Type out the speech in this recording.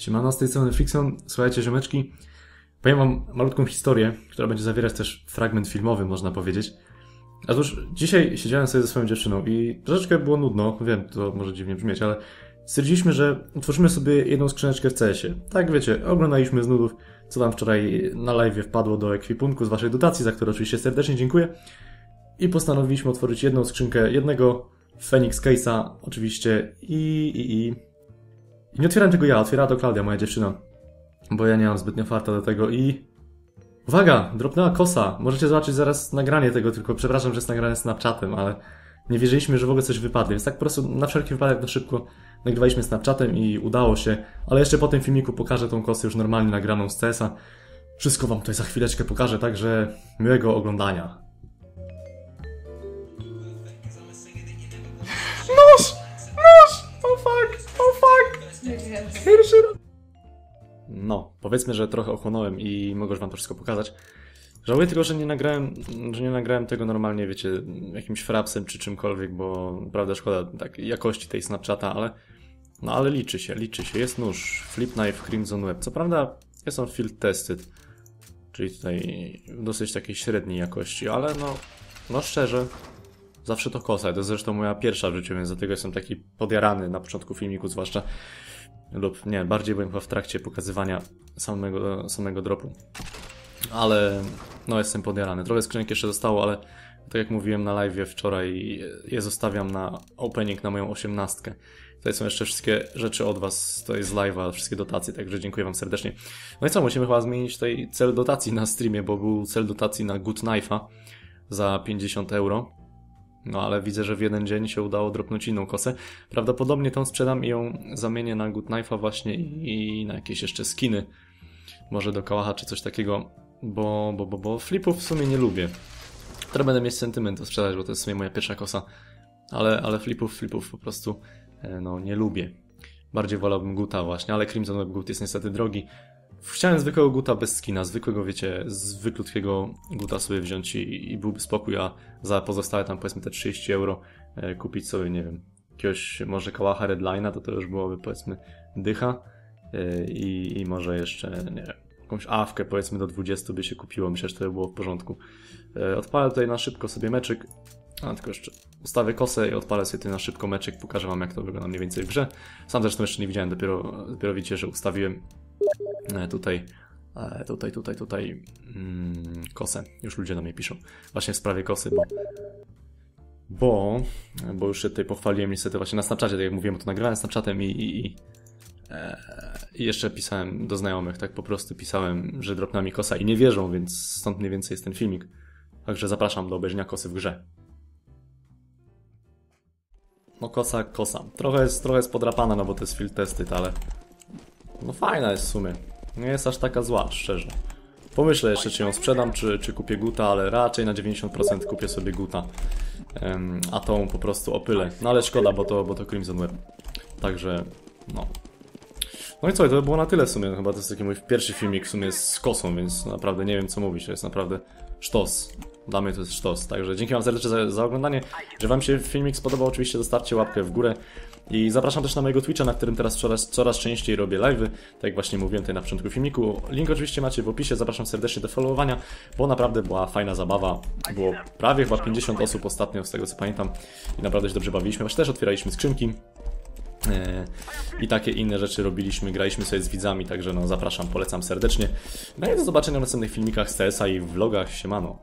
Siemano, z tej strony Frickson. Słuchajcie, ziomeczki, powiem wam malutką historię, która będzie zawierać też fragment filmowy, można powiedzieć. Otóż dzisiaj siedziałem sobie ze swoją dziewczyną i troszeczkę było nudno, wiem, to może dziwnie brzmieć, ale stwierdziliśmy, że utworzymy sobie jedną skrzyneczkę w CS-ie. Tak, wiecie, oglądaliśmy z nudów, co tam wczoraj na live wpadło do ekwipunku z waszej dotacji, za które oczywiście serdecznie dziękuję. I postanowiliśmy otworzyć jedną skrzynkę, jednego Phoenix Case'a oczywiście i, i, i... I nie otwieram tego ja, otwiera to Klaudia, moja dziewczyna. Bo ja nie mam zbytnio farta do tego i... Uwaga, dropnęła kosa. Możecie zobaczyć zaraz nagranie tego, tylko przepraszam, że jest nagrane Snapchatem, ale nie wierzyliśmy, że w ogóle coś wypadnie, więc tak po prostu na wszelki wypadek na szybko nagrywaliśmy Snapchatem i udało się, ale jeszcze po tym filmiku pokażę tą kosę już normalnie nagraną z CS-a. Wszystko wam tutaj za chwileczkę pokażę, także miłego oglądania. Fuck! Pierwszy raz. No, powiedzmy, że trochę ochłonąłem i mogę już wam to wszystko pokazać. Żałuję tylko, że nie nagrałem, że nie nagrałem tego normalnie, wiecie, jakimś frapsem czy czymkolwiek, bo prawda szkoda tak jakości tej Snapchata, ale no ale liczy się, liczy się. Jest nóż Flip Knife Crimson Web. Co prawda jest on field tested, czyli tutaj dosyć takiej średniej jakości, ale no, no szczerze, zawsze to kosa. To jest zresztą moja pierwsza w życiu, więc dlatego jestem taki podjarany na początku filmiku zwłaszcza. Lub nie, bardziej byłem chyba w trakcie pokazywania samego, samego dropu. Ale no jestem podjarany. Trochę skrzynek jeszcze zostało, ale tak jak mówiłem na live wczoraj, je zostawiam na opening na moją osiemnastkę. Tutaj są jeszcze wszystkie rzeczy od Was, to jest live'a, wszystkie dotacje, także dziękuję Wam serdecznie. No i co, musimy chyba zmienić tutaj cel dotacji na streamie, bo był cel dotacji na Good Knife'a za 50 euro. No ale widzę, że w jeden dzień się udało dropnąć inną kosę. Prawdopodobnie tą sprzedam i ją zamienię na Good Knife'a właśnie i na jakieś jeszcze skiny. Może do kałacha czy coś takiego, bo, bo, bo, bo flipów w sumie nie lubię. Teraz będę mieć sentyment to sprzedać, bo to jest w sumie moja pierwsza kosa. Ale, ale flipów, flipów po prostu no nie lubię. Bardziej wolałbym Guta właśnie, ale Crimson Web Gut jest niestety drogi. Chciałem zwykłego Guta bez skina, zwykłego, wiecie, zwykłutkiego Guta sobie wziąć i, i byłby spokój, a za pozostałe tam powiedzmy te 30 euro e, kupić sobie, nie wiem, jakiegoś może kałacha Redline'a, to to już byłoby powiedzmy dycha e, i, i może jeszcze, nie wiem, jakąś awkę powiedzmy do 20 by się kupiło, myślę, że to by było w porządku. E, odpalę tutaj na szybko sobie meczyk, a tylko jeszcze ustawię kosę i odpalę sobie tutaj na szybko meczek, pokażę wam jak to wygląda mniej więcej w grze. Sam zresztą jeszcze nie widziałem, dopiero, dopiero widzicie, że ustawiłem tutaj, e, tutaj, tutaj, tutaj mm, kosę. Już ludzie do mnie piszą. Właśnie w sprawie kosy, bo bo, bo już się tutaj pochwaliłem niestety właśnie na Snapchacie, tak jak mówiłem, to nagrałem Snapchatem i, i, i, e, i jeszcze pisałem do znajomych, tak po prostu pisałem, że dropna mi kosa i nie wierzą, więc stąd mniej więcej jest ten filmik. Także zapraszam do obejrzenia kosy w grze. No kosa, kosa. Trochę jest, trochę jest podrapana, no bo to jest field tested, ale... No fajna jest w sumie. Nie jest aż taka zła, szczerze. Pomyślę jeszcze, czy ją sprzedam, czy, czy kupię guta, ale raczej na 90% kupię sobie guta. Um, a tą po prostu opylę. No ale szkoda, bo to, bo to Crimson Web. Także, no. No i co, to było na tyle w sumie. Chyba to jest taki mój pierwszy filmik w sumie z kosą, więc naprawdę nie wiem co mówić. To jest naprawdę sztos. Dla mnie to jest sztos. Także dzięki Wam serdecznie za, za oglądanie. Że Wam się filmik spodobał, oczywiście zostawcie łapkę w górę. I zapraszam też na mojego Twitcha, na którym teraz coraz, coraz częściej robię live'y. Tak jak właśnie mówiłem tutaj na początku filmiku. Link oczywiście macie w opisie. Zapraszam serdecznie do followowania, bo naprawdę była fajna zabawa. Było prawie chyba 50 osób ostatnio, z tego co pamiętam. I naprawdę się dobrze bawiliśmy. Właśnie też otwieraliśmy skrzynki. E, I takie inne rzeczy robiliśmy, graliśmy sobie z widzami, także no zapraszam, polecam serdecznie. No i do zobaczenia w następnych filmikach z CS-a i vlogach, siemano.